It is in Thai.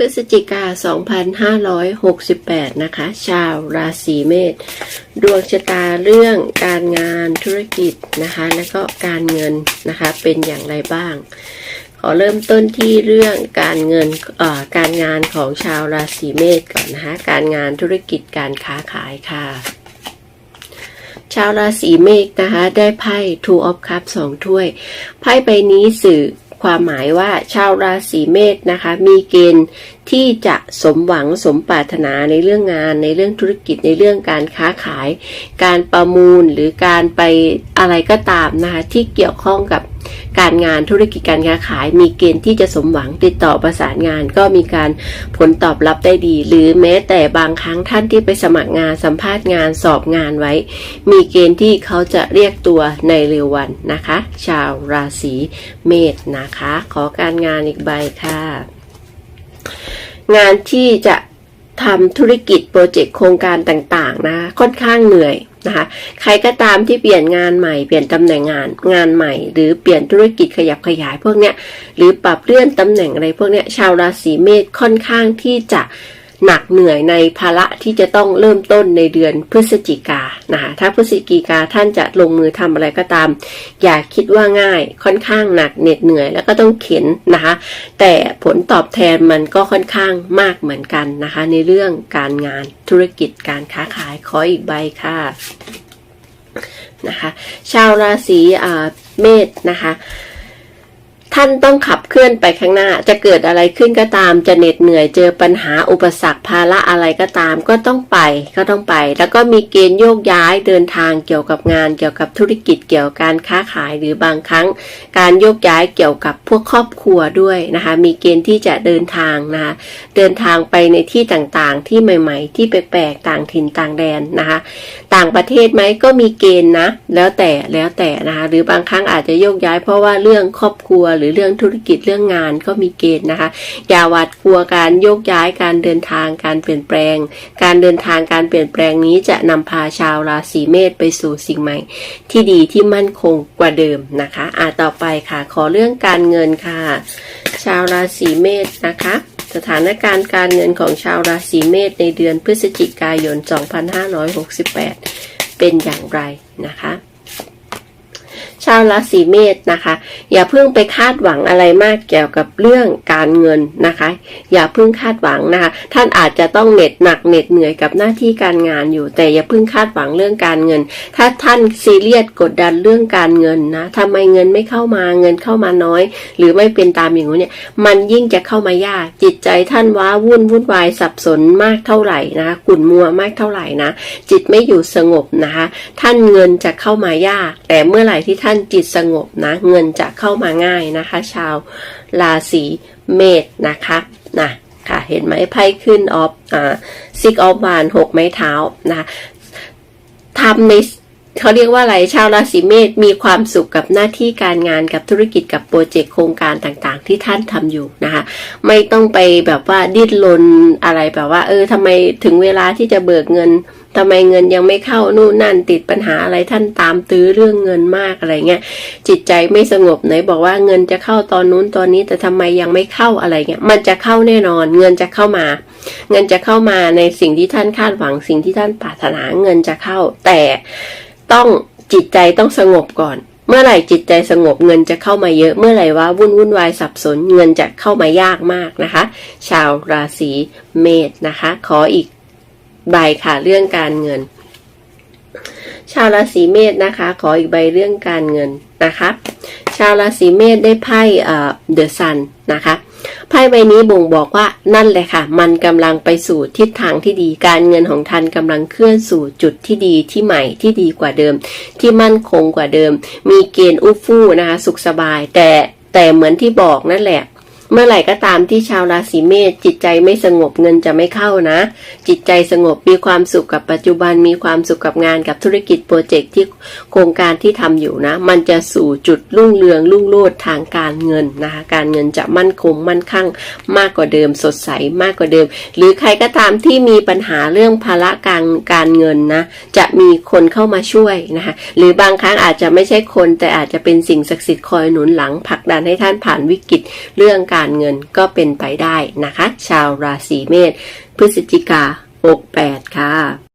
พฤศจิกา 2568 นะคะ ชาวราศีเมษดวงชะตาเรื่องการงานธุรกิจนะคะ และก็การเงินนะคะ เป็นอย่างไรบ้าง ขอเริ่มต้นที่เรื่องการเงินเอ่อการงานของชาวราศีเมษก่อนนะคะ การงานธุรกิจการค้าขายค่ะ ชาวราศีเมษนะคะ ได้ไพ่ Two of Cups สองถ้วย ไพ่ใบนี้สื่อ ความหมายว่าชาวราศีเมษนะคะ มีเกณฑ์ ที่จะสมหวังสมปรารถนาในเรื่องงาน ในเรื่องธุรกิจในเรื่องการค้าขาย การประมูลหรือการไปอะไรก็ตามนะคะที่เกี่ยวข้องกับการงานธุรกิจการค้าขาย มีเกณฑ์ที่จะสมหวังติดต่อประสานงาน ก็มีการผลตอบรับได้ดี หรือแม้แต่บางครั้งท่านที่ไปสมัครงานสัมภาษณ์งานสอบงานไว้ มีเกณฑ์ที่เขาจะเรียกตัวในเร็ววันนะคะ ชาวราศีเมษนะคะ ขอการงานอีกใบค่ะ งานที่จะทำธุรกิจโปรเจกต์โครงการต่างๆนะค่อนข้างเหนื่อยนะคะใครก็ตามที่เปลี่ยนงานใหม่เปลี่ยนตำแหน่งงานงานใหม่ หรือเปลี่ยนธุรกิจขยับขยายพวกเนี้ยหรือปรับเลื่อนตำแหน่งอะไรพวกเนี้ยชาวราศีเมษค่อนข้างที่จะ หนักเหนื่อยในภาระที่จะต้องเริ่มต้นในเดือนพฤศจิกานะคะถ้าพฤศจิกาท่านจะลงมือทำอะไรก็ตาม อย่าคิดว่าง่ายค่อนข้างหนักเหน็ดเหนื่อยแล้วก็ต้องเข็นนะคะ แต่ผลตอบแทนมันก็ค่อนข้างมากเหมือนกันนะคะ ในเรื่องการงานธุรกิจการค้าขายขออีกใบค่ะนะคะ ชาวราศีเมษนะคะ ท่านต้องขับเคลื่อนไปข้างหน้า จะเกิดอะไรขึ้นก็ตาม จะเหน็ดเหนื่อยเจอปัญหาอุปสรรคภาระอะไรก็ตาม ก็ต้องไป ก็ต้องไป แล้วก็มีเกณฑ์โยกย้ายเดินทางเกี่ยวกับงาน เกี่ยวกับธุรกิจเกี่ยวกับการค้าขายหรือบางครั้ง การโยกย้ายเกี่ยวกับพวกครอบครัวด้วยนะคะ มีเกณฑ์ที่จะเดินทางนะคะเดินทางไปในที่ต่างๆ ที่ใหม่ ๆ ที่แปลกๆต่างถิ่นต่างแดนนะคะ ต่างประเทศไหมก็มีเกณฑ์นะ แล้วแต่แล้วแต่นะคะหรือบางครั้งอาจจะโยกย้ายเพราะว่าเรื่องครอบครัวหรือเรื่องธุรกิจเรื่องงานก็มีเกณฑ์นะคะ อย่าหวาดกลัวการโยกย้ายการเดินทางการเปลี่ยนแปลง การเดินทางการเปลี่ยนแปลงนี้จะนำพาชาวราศีเมษไปสู่สิ่งใหม่ ที่ดีที่มั่นคงกว่าเดิมนะคะอ่าต่อไปค่ะ ขอเรื่องการเงินค่ะ ชาวราศีเมษนะคะสถานการณ์การเงินของชาวราศีเมษในเดือนพฤศจิกายน 2568 เป็นอย่างไรนะคะ ชาวราศีเมษนะคะ อย่าเพิ่งไปคาดหวังอะไรมากเกี่ยวกับเรื่องการเงินนะคะ อย่าเพิ่งคาดหวังนะคะ ท่านอาจจะต้องเหน็ดหนักเหน็ดเหนื่อยกับหน้าที่การงานอยู่ แต่อย่าเพิ่งคาดหวังเรื่องการเงิน ถ้าท่านซีเรียสกดดันเรื่องการเงินนะทำไมเงินไม่เข้ามาเงินเข้ามาน้อย หรือไม่เป็นตามอย่างนี้เนี่ยมันยิ่งจะเข้ามายากจิตใจท่านว้าวุ่นวุ่นวายสับสนมากเท่าไหร่นะคะขุ่นมัวมากเท่าไหร่นะจิตไม่อยู่สงบนะคะ ท่านเงินจะเข้ามายาก แต่เมื่อไหร่ที่ท่านจิตสงบนะเงินจะเข้ามาง่ายนะคะ ชาวราศีเมษนะคะนะค่ะเห็นไหมไพ่ขึ้นออฟอ่าซิกออฟวานหกไม้เท้านะคะทำในเขาเรียกว่าอะไรชาวราศีเมษมีความสุขกับหน้าที่การงานกับธุรกิจกับโปรเจกต์โครงการต่างๆ ที่ท่านทำอยู่นะคะไม่ต้องไปแบบว่าดิ้นรนอะไรแบบว่า เออทำไมถึงเวลาที่จะเบิกเงิน ทำไมเงินยังไม่เข้านู่นนั่นติดปัญหาอะไรท่านตามตื้อเรื่องเงินมากอะไรเงี้ยจิตใจไม่สงบไหนบอกว่าเงินจะเข้าตอนนู้นตอนนี้แต่ทำไมยังไม่เข้าอะไรเงี้ยมันจะเข้าแน่นอน เงินจะเข้ามา เงินจะเข้ามาในสิ่งที่ท่านคาดหวังสิ่งที่ท่านปรารถนาเงินจะเข้า แต่ต้องจิตใจต้องสงบก่อน เมื่อไหร่จิตใจสงบเงินจะเข้ามาเยอะ เมื่อไหร่ว่าวุ่นวุ่นวายสับสนเงินจะเข้ามายากมากนะคะ ชาวราศีเมษนะคะ ขออีก ใบค่ะเรื่องการเงิน ชาวราศีเมษนะคะ ขออีกใบเรื่องการเงินนะคะ ชาวราศีเมษได้ไพ่เอ่อเดอะซันนะคะไพ่ใบนี้บ่งบอกว่านั่นแหละค่ะ มันกำลังไปสู่ทิศทางที่ดีการเงินของท่านกำลังเคลื่อนสู่จุดที่ดีที่ใหม่ที่ดีกว่าเดิม ที่มั่นคงกว่าเดิม มีเกณฑ์อู้ฟู่นะคะ สุขสบายแต่แต่เหมือนที่บอกนั่นแหละ เมื่อไหร่ก็ตามที่ชาวราศีเมษจิตใจไม่สงบเงินจะไม่เข้านะ จิตใจสงบมีความสุขกับปัจจุบันมีความสุขกับงานกับธุรกิจโปรเจกต์ที่โครงการที่ทำอยู่นะ มันจะสู่จุดรุ่งเรืองรุ่งโรจน์ทางการเงินนะคะการเงินจะมั่นคงมั่นคั่งมากกว่าเดิมสดใสมากกว่าเดิม หรือใครก็ตามที่มีปัญหาเรื่องภาระการการเงินนะจะมีคนเข้ามาช่วยนะคะหรือบางครั้งอาจจะไม่ใช่คนแต่อาจจะเป็นสิ่งศักดิ์สิทธิ์คอยหนุนหลังผลักดันให้ท่านผ่านวิกฤตเรื่องการการเงินก็เป็นไปได้นะคะ ชาวราศีเมษพฤศจิกา 68 ค่ะ